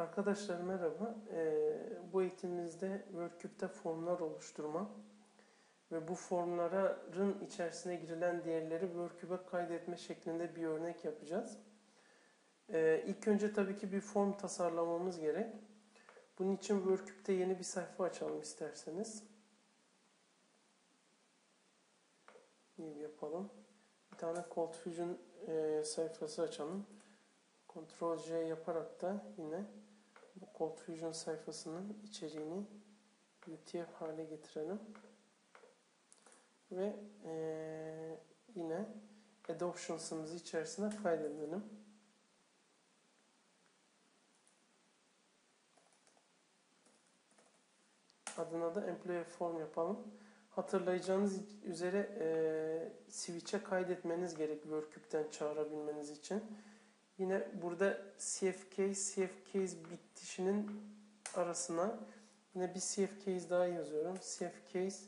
Arkadaşlar merhaba. Ee, bu eğitimimizde WordCube'da formlar oluşturma ve bu formların içerisine girilen değerleri WordCube'a kaydetme şeklinde bir örnek yapacağız. Ee, ilk önce tabii ki bir form tasarlamamız gerek. Bunun için WordCube'da yeni bir sayfa açalım isterseniz. New yapalım. Bir tane Cold Fusion e, sayfası açalım. Ctrl C yaparak da yine bu Cold Fusion sayfasının içeriğini UTF hale getirelim. Ve e, yine Adoptions'ımızı içerisine kaydedelim. Adına da Employee Form yapalım. Hatırlayacağınız üzere e, switch'e kaydetmeniz gerek WordCube'den çağırabilmeniz için. Yine burada CF case, CF case bitişinin arasına yine bir CF case daha yazıyorum. CF case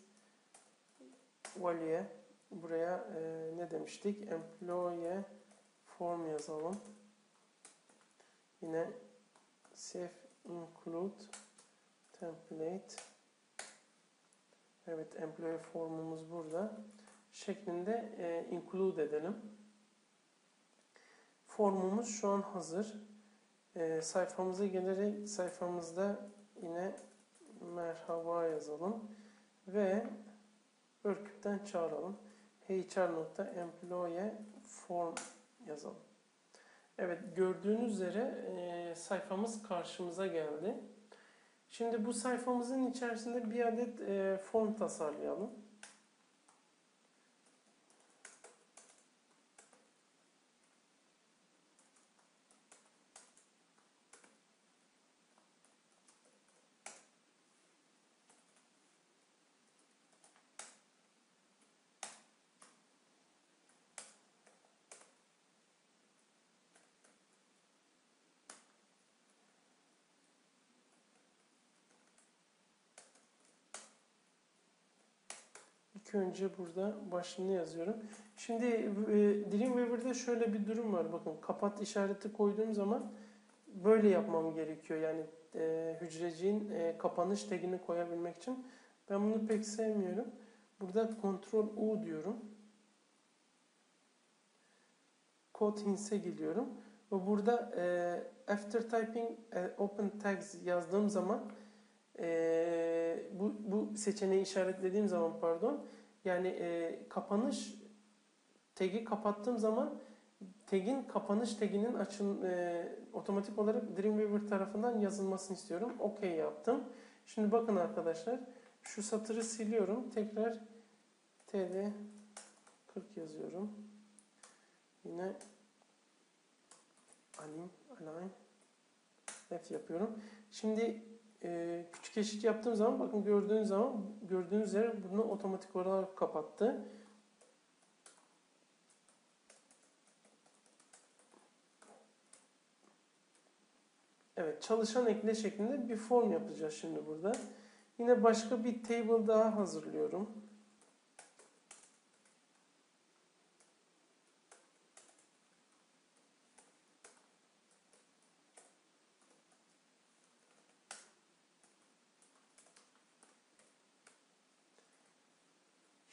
value buraya e, ne demiştik? Employee form yazalım. Yine CF include template Evet, employee formumuz burada. Şeklinde e, include edelim. Formumuz şu an hazır. E, sayfamıza gelerek sayfamızda yine merhaba yazalım. Ve Workup'ten çağıralım. hr.employee form yazalım. Evet gördüğünüz üzere e, sayfamız karşımıza geldi. Şimdi bu sayfamızın içerisinde bir adet e, form tasarlayalım. Önce burada başlığını yazıyorum. Şimdi e, Dreamweaver'da şöyle bir durum var. Bakın kapat işareti koyduğum zaman böyle yapmam gerekiyor. Yani e, hücreciğin e, kapanış tagini koyabilmek için. Ben bunu pek sevmiyorum. Burada Ctrl U diyorum. Code Hints'e geliyorum. Ve burada e, after typing e, open tags yazdığım zaman e, bu, bu seçeneği işaretlediğim zaman pardon yani e, kapanış tagi kapattığım zaman tagin kapanış taginin açın e, otomatik olarak Dreamweaver tarafından yazılmasını istiyorum. OK yaptım. Şimdi bakın arkadaşlar şu satırı siliyorum. Tekrar td 40 yazıyorum. Yine align align F yapıyorum. Şimdi e, küçük eşit yaptığım zaman bakın gördüğünüz zaman gördüğünüz üzere bunu otomatik olarak kapattı. Evet çalışan ekle şeklinde bir form yapacağız şimdi burada. Yine başka bir table daha hazırlıyorum.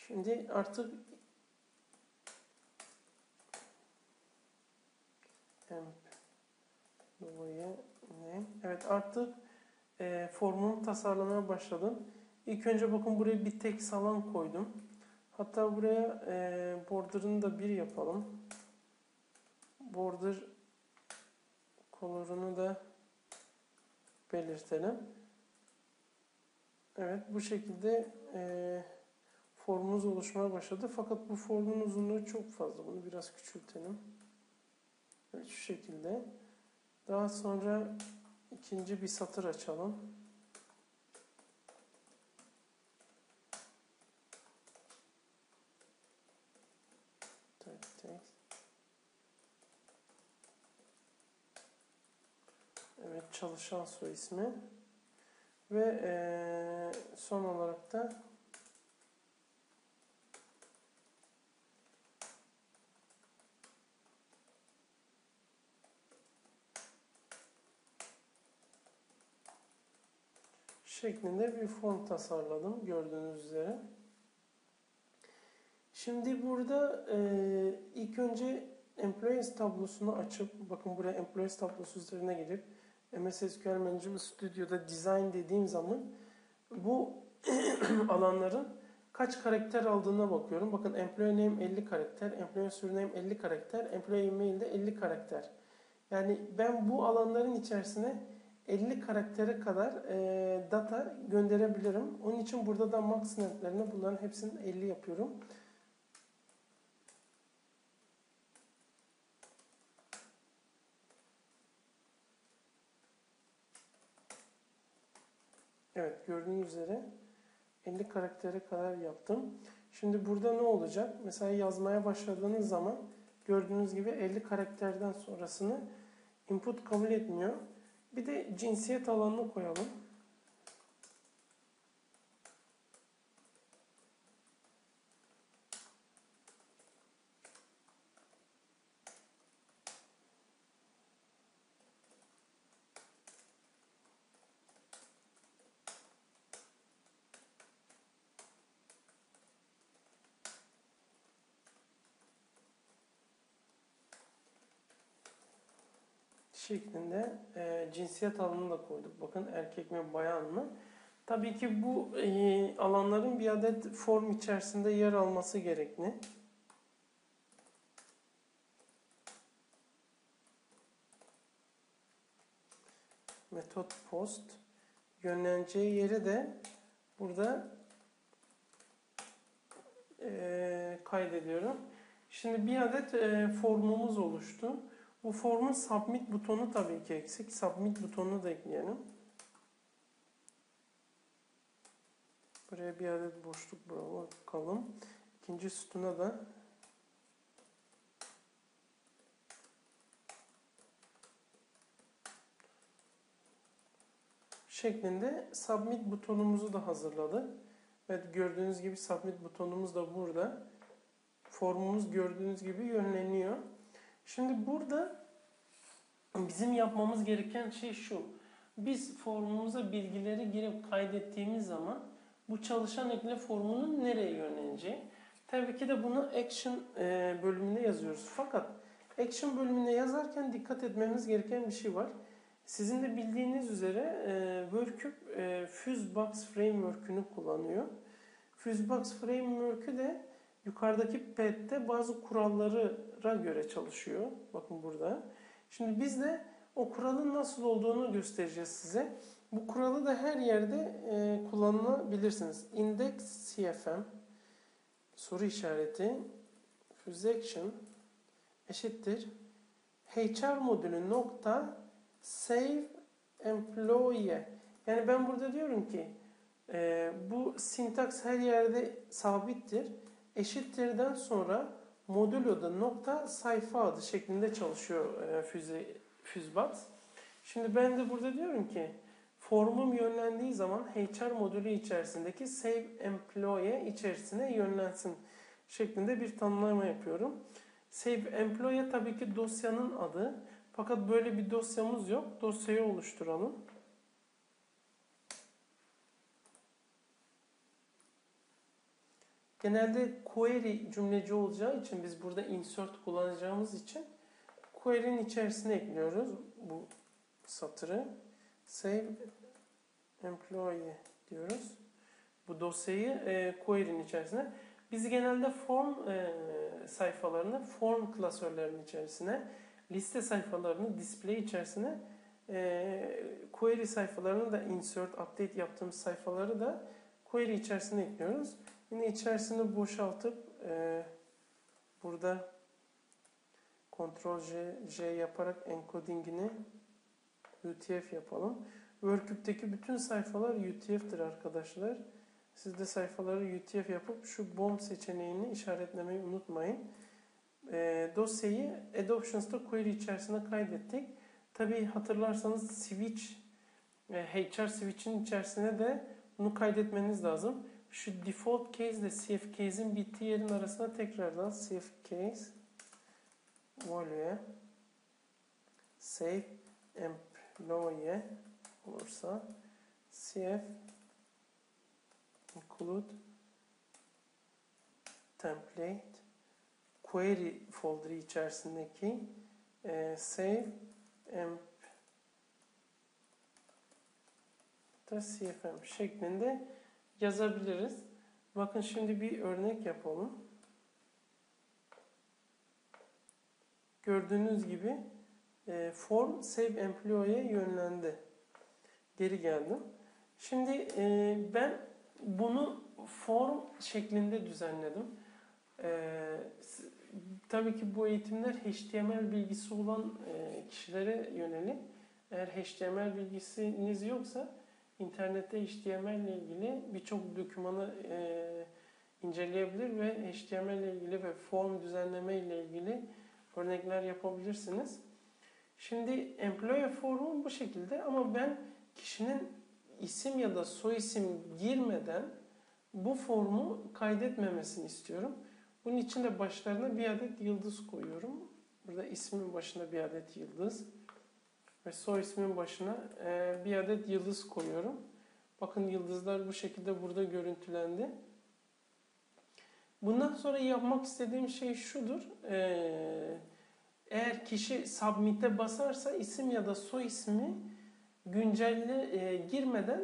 Şimdi artık ne? Evet artık e, formumu tasarlamaya başladım. İlk önce bakın buraya bir tek alan koydum. Hatta buraya e, border'ını da bir yapalım. Border color'unu da belirtelim. Evet bu şekilde eee formumuz oluşmaya başladı. Fakat bu formun uzunluğu çok fazla. Bunu biraz küçültelim. Evet, şu şekilde. Daha sonra ikinci bir satır açalım. Evet çalışan soy ismi. Ve ee, son olarak da şeklinde bir form tasarladım gördüğünüz üzere. Şimdi burada e, ilk önce Employees tablosunu açıp bakın buraya Employees tablosu üzerine gelip MS SQL Management Studio'da Design dediğim zaman bu alanların kaç karakter aldığına bakıyorum. Bakın Employee Name 50 karakter, Employee Surname 50 karakter, Employee Email de 50 karakter. Yani ben bu alanların içerisine 50 karaktere kadar e, data gönderebilirim. Onun için burada da max netlerine bunların hepsini 50 yapıyorum. Evet gördüğünüz üzere 50 karaktere kadar yaptım. Şimdi burada ne olacak? Mesela yazmaya başladığınız zaman gördüğünüz gibi 50 karakterden sonrasını input kabul etmiyor. Bir de cinsiyet alanını koyalım. Şeklinde e, cinsiyet alanını da koyduk. Bakın erkek mi bayan mı? Tabii ki bu e, alanların bir adet form içerisinde yer alması gerekli. Metot post yönleneceği yeri de burada e, kaydediyorum. Şimdi bir adet e, formumuz oluştu. Bu formun submit butonu tabii ki eksik. Submit butonunu da ekleyelim. Buraya bir adet boşluk bırakalım. İkinci sütuna da şeklinde submit butonumuzu da hazırladık. Evet gördüğünüz gibi submit butonumuz da burada. Formumuz gördüğünüz gibi yönleniyor. Şimdi burada bizim yapmamız gereken şey şu. Biz formumuza bilgileri girip kaydettiğimiz zaman bu çalışan ekle formunun nereye yönleneceği. Tabii ki de bunu action e, bölümünde yazıyoruz. Fakat action bölümüne yazarken dikkat etmemiz gereken bir şey var. Sizin de bildiğiniz üzere e, e, Fusebox Framework'ünü kullanıyor. Fusebox Framework'ü de yukarıdaki pet'te bazı kurallara göre çalışıyor. Bakın burada. Şimdi biz de o kuralın nasıl olduğunu göstereceğiz size. Bu kuralı da her yerde e, kullanabilirsiniz. Index CFM soru işareti fusection eşittir HR modülü nokta save employee yani ben burada diyorum ki e, bu sintaks her yerde sabittir eşittirden sonra modüloda nokta sayfa adı şeklinde çalışıyor e, füze, füzbat. Şimdi ben de burada diyorum ki formum yönlendiği zaman HR modülü içerisindeki save employee içerisine yönlensin şeklinde bir tanımlama yapıyorum. Save employee tabii ki dosyanın adı. Fakat böyle bir dosyamız yok. Dosyayı oluşturalım. Genelde query cümleci olacağı için biz burada insert kullanacağımız için query'nin içerisine ekliyoruz bu satırı. Save employee diyoruz. Bu dosyayı e, query'nin içerisine. Biz genelde form e, sayfalarını form klasörlerinin içerisine, liste sayfalarını display içerisine, e, query sayfalarını da insert, update yaptığımız sayfaları da query içerisine ekliyoruz. Yine içerisini boşaltıp e, burada Ctrl J, J yaparak encodingini UTF yapalım. Workup'teki bütün sayfalar UTF'tir arkadaşlar. Siz de sayfaları UTF yapıp şu bomb seçeneğini işaretlemeyi unutmayın. E, dosyayı Adoptions'ta query içerisine kaydettik. Tabi hatırlarsanız switch e, HR switch'in içerisine de bunu kaydetmeniz lazım şu default case ile cf case'in bittiği yerin arasına tekrardan cf case value save employee olursa cf include template query folder içerisindeki e, save emp da cfm şeklinde yazabiliriz. Bakın şimdi bir örnek yapalım. Gördüğünüz gibi e, form save employee'ye yönlendi. Geri geldim. Şimdi e, ben bunu form şeklinde düzenledim. E, tabii ki bu eğitimler HTML bilgisi olan e, kişilere yönelik. Eğer HTML bilgisiniz yoksa internette HTML ile ilgili birçok dokümanı e, inceleyebilir ve HTML ile ilgili ve form düzenleme ile ilgili örnekler yapabilirsiniz. Şimdi employee formu bu şekilde ama ben kişinin isim ya da soy isim girmeden bu formu kaydetmemesini istiyorum. Bunun için de başlarına bir adet yıldız koyuyorum. Burada ismin başına bir adet yıldız ve soy ismin başına e, bir adet yıldız koyuyorum. Bakın yıldızlar bu şekilde burada görüntülendi. Bundan sonra yapmak istediğim şey şudur. E, eğer kişi submit'e basarsa isim ya da soy ismi güncelle e, girmeden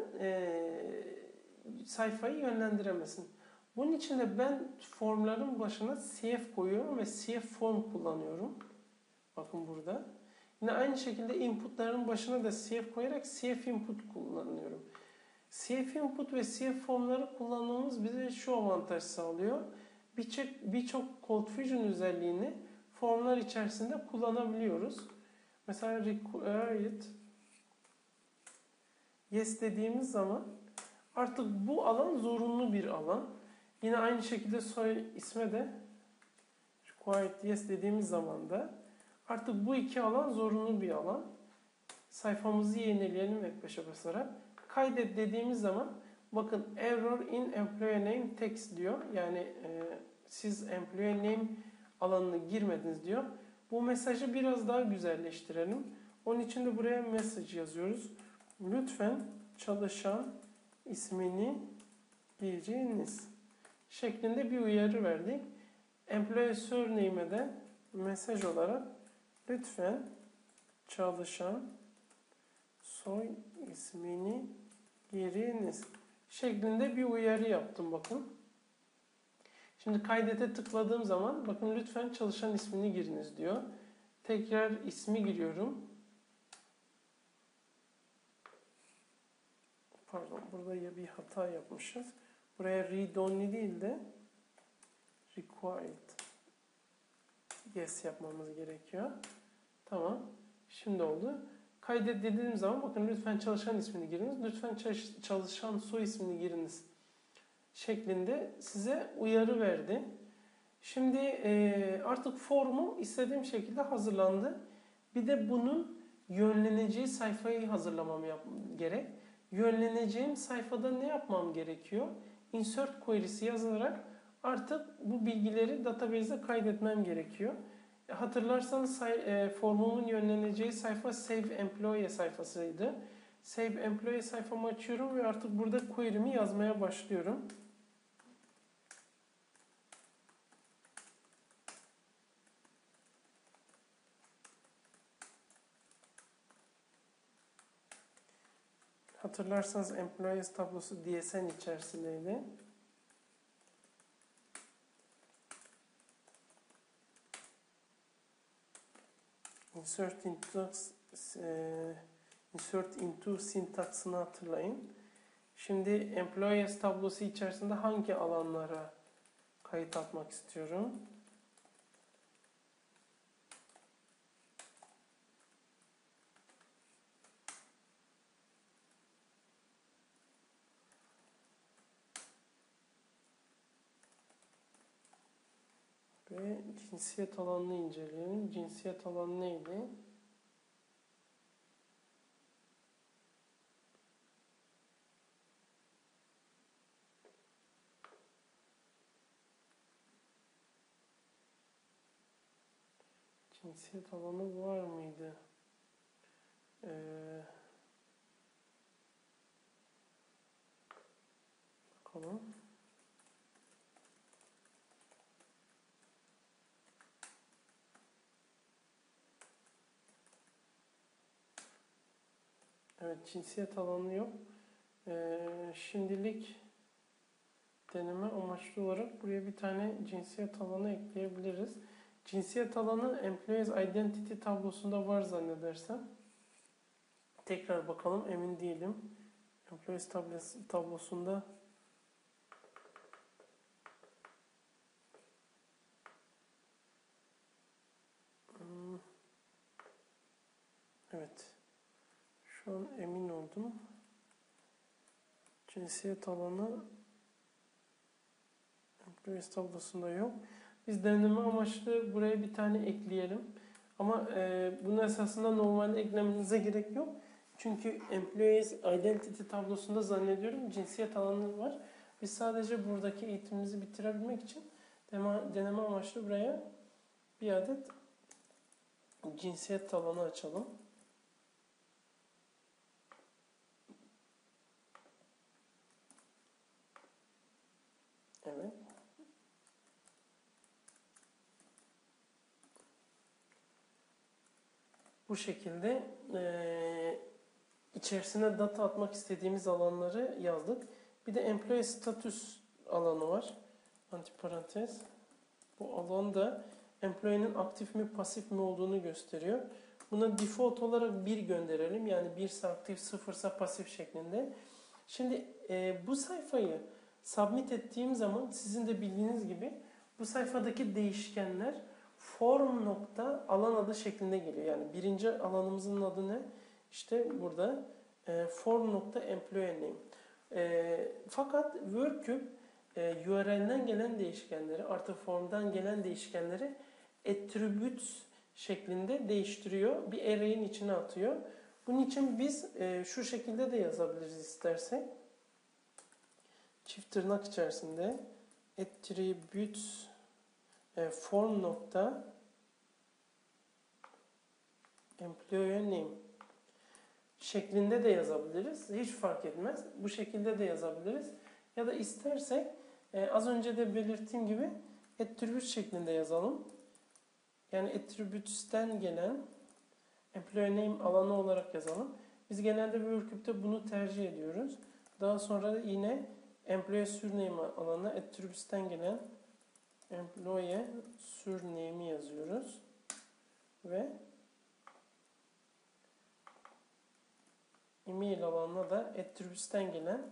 sayfayı yönlendiremesin. Bunun için de ben formların başına CF koyuyorum ve CF form kullanıyorum. Bakın burada. Yine aynı şekilde inputların başına da CF koyarak CF input kullanıyorum. CF input ve CF formları kullanmamız bize şu avantaj sağlıyor. Birçok birçok Cold Fusion özelliğini formlar içerisinde kullanabiliyoruz. Mesela required yes dediğimiz zaman artık bu alan zorunlu bir alan. Yine aynı şekilde soy isme de required yes dediğimiz zaman da artık bu iki alan zorunlu bir alan. Sayfamızı yenileyelim F5'e basarak. Kaydet dediğimiz zaman bakın error in employee name text diyor. Yani e, siz employee name alanına girmediniz diyor. Bu mesajı biraz daha güzelleştirelim. Onun için de buraya message yazıyoruz. Lütfen çalışan ismini giriniz şeklinde bir uyarı verdik. Employee surname'e de mesaj olarak lütfen çalışan soy ismini giriniz şeklinde bir uyarı yaptım bakın. Şimdi kaydete tıkladığım zaman bakın lütfen çalışan ismini giriniz diyor. Tekrar ismi giriyorum. Pardon burada ya bir hata yapmışız. Buraya read only değil de required yes yapmamız gerekiyor. Tamam. Şimdi oldu. Kaydet dediğim zaman bakın lütfen çalışan ismini giriniz. Lütfen çalışan soy ismini giriniz şeklinde size uyarı verdi. Şimdi e, artık formum istediğim şekilde hazırlandı. Bir de bunun yönleneceği sayfayı hazırlamam gerek. Yönleneceğim sayfada ne yapmam gerekiyor? Insert query'si yazarak artık bu bilgileri database'e kaydetmem gerekiyor. Hatırlarsanız e, formumun yönleneceği sayfa Save Employee sayfasıydı. Save Employee sayfamı açıyorum ve artık burada query'mi yazmaya başlıyorum. Hatırlarsanız Employees tablosu DSN içerisindeydi. Insert into e, insert into sintaksını hatırlayın. Şimdi Employees tablosu içerisinde hangi alanlara kayıt atmak istiyorum? Ve cinsiyet alanını inceleyelim. Cinsiyet alanı neydi? Cinsiyet alanı var mıydı? Ee, Bakalım. Evet, cinsiyet alanı yok. Ee, şimdilik deneme amaçlı olarak buraya bir tane cinsiyet alanı ekleyebiliriz. Cinsiyet alanı Employees Identity tablosunda var zannedersem. Tekrar bakalım emin değilim. Employees tablosu- tablosunda Hmm. Evet. Şu an oldum. Cinsiyet alanı Employees tablosunda yok. Biz deneme amaçlı buraya bir tane ekleyelim. Ama e, bunun esasında normalde eklemenize gerek yok. Çünkü Employees Identity tablosunda zannediyorum cinsiyet alanı var. Biz sadece buradaki eğitimimizi bitirebilmek için deneme, amaçlı buraya bir adet cinsiyet alanı açalım. Evet. Bu şekilde eee içerisine data atmak istediğimiz alanları yazdık. Bir de employee status alanı var. Antiparantez. Bu alan da employee'nin aktif mi pasif mi olduğunu gösteriyor. Buna default olarak 1 gönderelim. Yani 1 ise aktif 0 ise pasif şeklinde. Şimdi e, bu sayfayı submit ettiğim zaman sizin de bildiğiniz gibi bu sayfadaki değişkenler form nokta alan adı şeklinde geliyor. Yani birinci alanımızın adı ne? İşte burada e, form nokta employee name. E, fakat WorkCube e, URL'den gelen değişkenleri artı formdan gelen değişkenleri attributes şeklinde değiştiriyor. Bir array'in içine atıyor. Bunun için biz e, şu şekilde de yazabiliriz istersek. Çift tırnak içerisinde attributes e, form nokta employee name şeklinde de yazabiliriz. Hiç fark etmez. Bu şekilde de yazabiliriz. Ya da istersek e, az önce de belirttiğim gibi attributes şeklinde yazalım. Yani attributes'ten gelen employee name alanı olarak yazalım. Biz genelde WorkCube'de bunu tercih ediyoruz. Daha sonra da yine employee surname alanına attributes'ten gelen employee surname'i yazıyoruz. Ve email alanına da attributes'ten gelen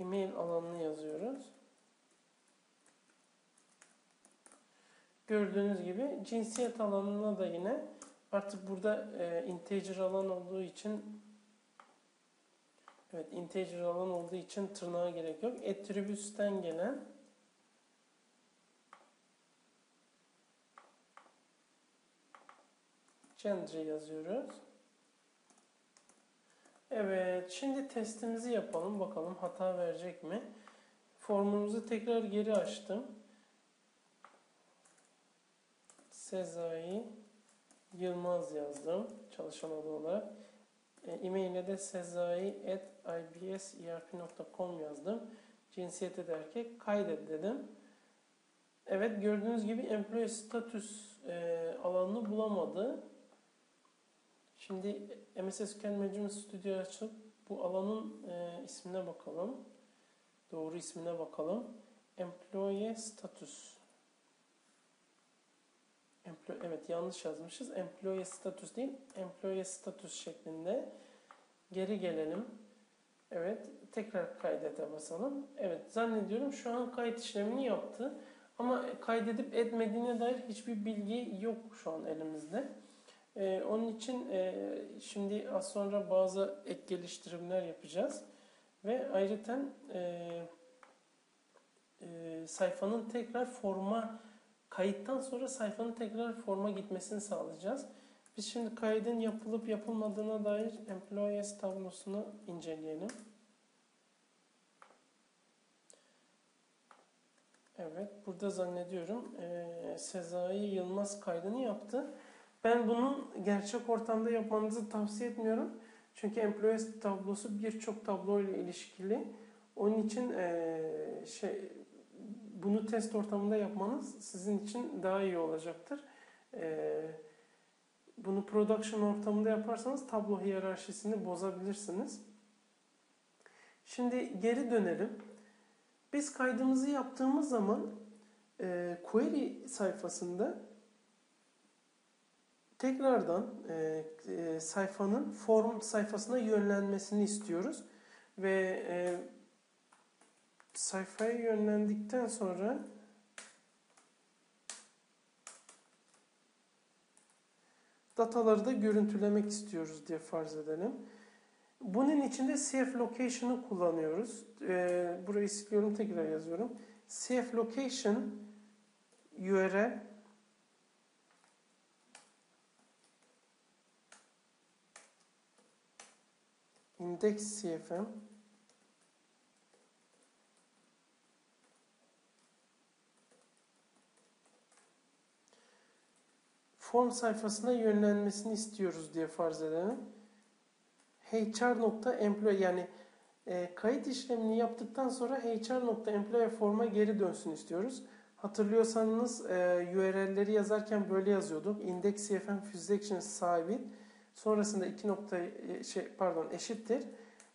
email alanını yazıyoruz. Gördüğünüz gibi cinsiyet alanına da yine artık burada e, integer alan olduğu için evet integer alan olduğu için tırnağa gerek yok. Attributes'ten gelen gender yazıyoruz. Evet, şimdi testimizi yapalım. Bakalım hata verecek mi? Formumuzu tekrar geri açtım. Sezai Yılmaz yazdım çalışan olarak. E, e-mail'e de sezai.ibserp.com yazdım. Cinsiyeti de erkek. Kaydet dedim. Evet gördüğünüz gibi employee status e, alanını bulamadı. Şimdi MS SQL Management Studio açıp bu alanın e, ismine bakalım. Doğru ismine bakalım. Employee status. Emplo evet yanlış yazmışız. Employee status değil, employee status şeklinde. Geri gelelim. Evet, tekrar kaydete basalım. Evet, zannediyorum şu an kayıt işlemini yaptı. Ama kaydedip etmediğine dair hiçbir bilgi yok şu an elimizde. Ee, onun için e, şimdi az sonra bazı ek geliştirimler yapacağız. Ve ayrıca e, e, sayfanın tekrar forma kayıttan sonra sayfanın tekrar forma gitmesini sağlayacağız. Biz şimdi kaydın yapılıp yapılmadığına dair employees tablosunu inceleyelim. Evet, burada zannediyorum e, Sezai Yılmaz kaydını yaptı. Ben bunun gerçek ortamda yapmanızı tavsiye etmiyorum. Çünkü employees tablosu birçok tablo ile ilişkili. Onun için eee, şey bunu test ortamında yapmanız sizin için daha iyi olacaktır. Eee, bunu production ortamında yaparsanız tablo hiyerarşisini bozabilirsiniz. Şimdi geri dönelim. Biz kaydımızı yaptığımız zaman e, query sayfasında tekrardan e, e, sayfanın form sayfasına yönlenmesini istiyoruz. Ve e, sayfaya yönlendikten sonra dataları da görüntülemek istiyoruz diye farz edelim. Bunun için de CF location'ı kullanıyoruz. Ee, burayı siliyorum tekrar yazıyorum. CF location URL index cfm form sayfasına yönlenmesini istiyoruz diye farz edelim. HR.employee yani e, kayıt işlemini yaptıktan sonra HR.employee forma geri dönsün istiyoruz. Hatırlıyorsanız e, URL'leri yazarken böyle yazıyorduk. Index CFM Fusion sabit. Sonrasında iki nokta e, şey pardon eşittir.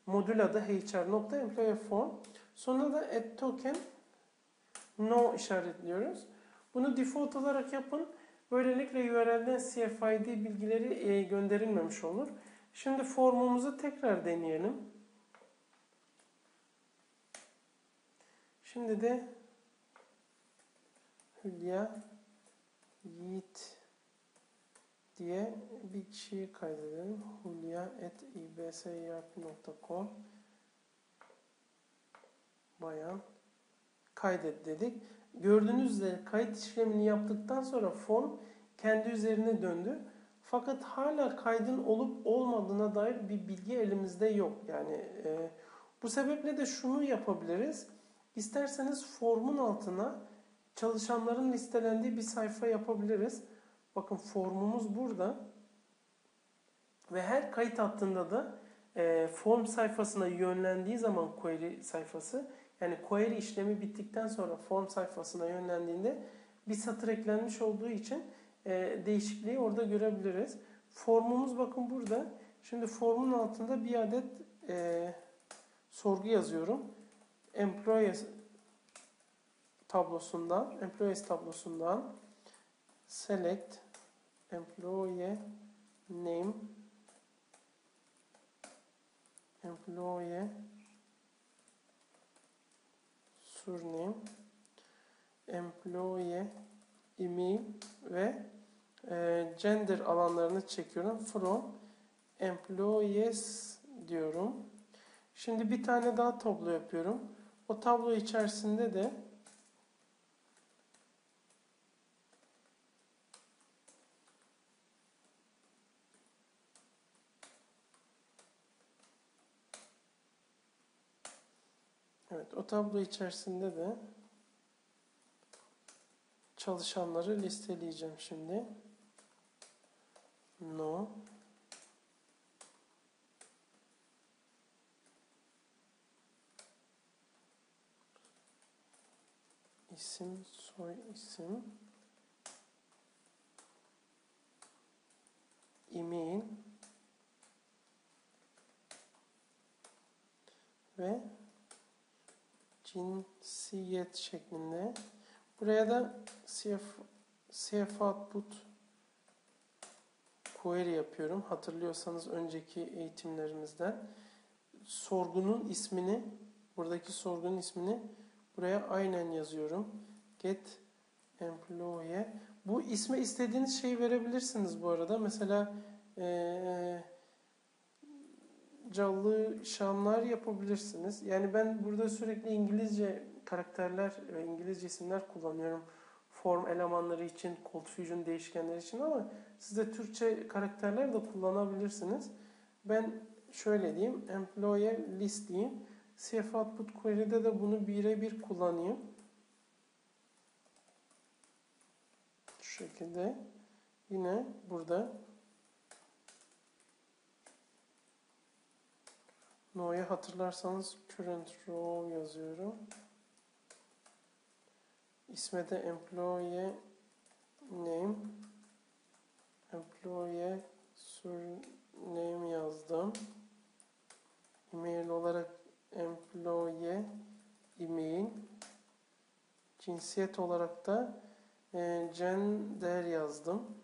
Modül adı HR.employee form. Sonra da add token no işaretliyoruz. Bunu default olarak yapın. Böylelikle URL'den CFID bilgileri e, gönderilmemiş olur. Şimdi formumuzu tekrar deneyelim. Şimdi de Hülya Yiğit diye bir kişiyi kaydedelim. Hülya.ibsyarp.com Bayan kaydet dedik. Gördüğünüz üzere kayıt işlemini yaptıktan sonra form kendi üzerine döndü. Fakat hala kaydın olup olmadığına dair bir bilgi elimizde yok. Yani e, bu sebeple de şunu yapabiliriz. İsterseniz formun altına çalışanların listelendiği bir sayfa yapabiliriz. Bakın formumuz burada. Ve her kayıt hattında da e, form sayfasına yönlendiği zaman query sayfası yani query işlemi bittikten sonra form sayfasına yönlendiğinde bir satır eklenmiş olduğu için e, değişikliği orada görebiliriz. Formumuz bakın burada. Şimdi formun altında bir adet e, sorgu yazıyorum. Employees tablosundan, employees tablosundan select employee name employee surname employee email ve e, gender alanlarını çekiyorum. From employees diyorum. Şimdi bir tane daha tablo yapıyorum. O tablo içerisinde de O tablo içerisinde de çalışanları listeleyeceğim şimdi. No. isim, soy isim, email ve cinsiyet şeklinde. Buraya da CF, CF output query yapıyorum. Hatırlıyorsanız önceki eğitimlerimizden sorgunun ismini buradaki sorgunun ismini buraya aynen yazıyorum. Get employee. Bu isme istediğiniz şeyi verebilirsiniz bu arada. Mesela ee, canlı şanlar yapabilirsiniz. Yani ben burada sürekli İngilizce karakterler ve İngilizce isimler kullanıyorum. Form elemanları için, Cold Fusion değişkenleri için ama siz de Türkçe karakterler de kullanabilirsiniz. Ben şöyle diyeyim, employee list diyeyim. CF output query'de de bunu birebir kullanayım. Şu şekilde. Yine burada No'ya hatırlarsanız current row yazıyorum. İsme de employee name employee surname yazdım. Email olarak employee email cinsiyet olarak da e, gender yazdım.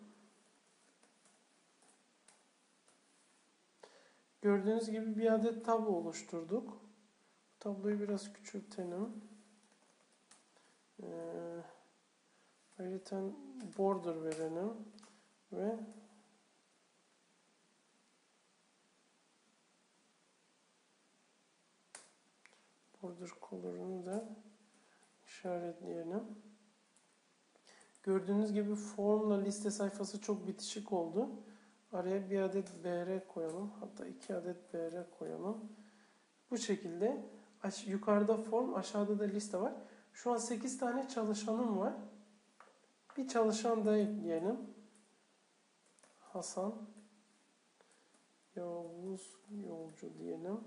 Gördüğünüz gibi bir adet tablo oluşturduk. Tabloyu biraz küçültelim. Ee, ayrıca border verelim ve border color'unu da işaretleyelim. Gördüğünüz gibi formla liste sayfası çok bitişik oldu. Araya bir adet BR koyalım. Hatta iki adet BR koyalım. Bu şekilde yukarıda form, aşağıda da liste var. Şu an 8 tane çalışanım var. Bir çalışan da ekleyelim. Hasan Yavuz Yolcu diyelim.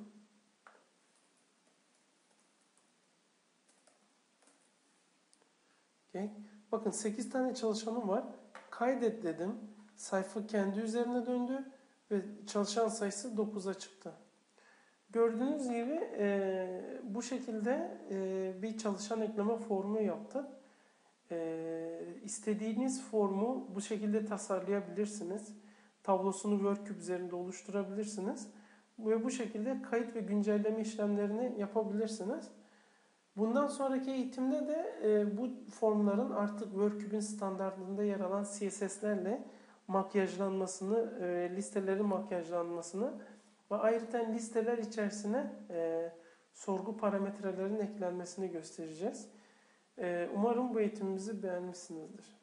Okay. Bakın 8 tane çalışanım var. Kaydet dedim. Sayfa kendi üzerine döndü ve çalışan sayısı 9'a çıktı. Gördüğünüz gibi e, bu şekilde e, bir çalışan ekleme formu yaptık. E, istediğiniz formu bu şekilde tasarlayabilirsiniz. Tablosunu Workcube üzerinde oluşturabilirsiniz. Ve bu şekilde kayıt ve güncelleme işlemlerini yapabilirsiniz. Bundan sonraki eğitimde de e, bu formların artık Workcube'in standartlarında yer alan CSS'lerle makyajlanmasını, e, listelerin makyajlanmasını ve ayrıca listeler içerisine e, sorgu parametrelerin eklenmesini göstereceğiz. E, umarım bu eğitimimizi beğenmişsinizdir.